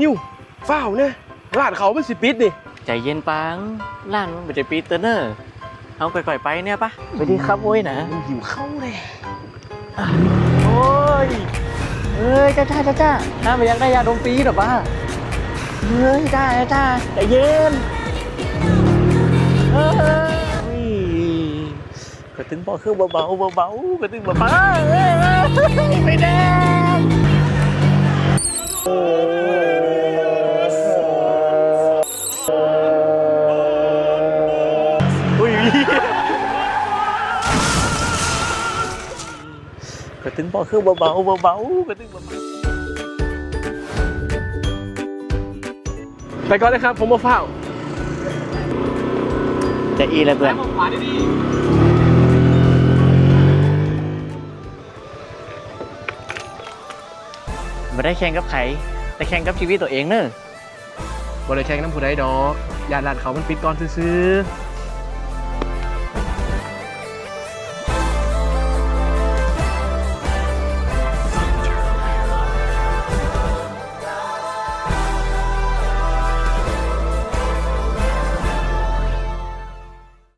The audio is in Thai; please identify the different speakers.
Speaker 1: นิวฝ้าวเนี่ยร้านเขามันสิปิดนี่
Speaker 2: ใจเย็นปังร้านมันไม่ได้ปีเตอร์เนอร์เอาก่อยๆไปเนี่ยปะไปดีครับโว้ยนะ
Speaker 1: มันหิวเข้าวเลย
Speaker 2: โอ้ยเอ้ยจ้าจ้าจ้าจ้าน้าไปยังได้ยาดมปีหรอปะเฮ้ยจ้าจ้าจ้าใจเย็นเอ้ยกระตึงบอกคือเบาๆเบาๆกระตึงเบาๆเอ้ยเอ้ยไม่แด กระตึงบอกคือเบาๆเบาๆกระตึงเบา
Speaker 1: ไปก่อนเลยครับ ผมมาฝ้าว
Speaker 2: ๆจะอีเลยเพื่อนไม่ได้แข่งกับใครแต่แข่งกับชีวิตตัวเองเนอะ
Speaker 1: บริแข่งน้ำผู้ใดดอกยานร้านเขามันปิดก่อนซื้อๆ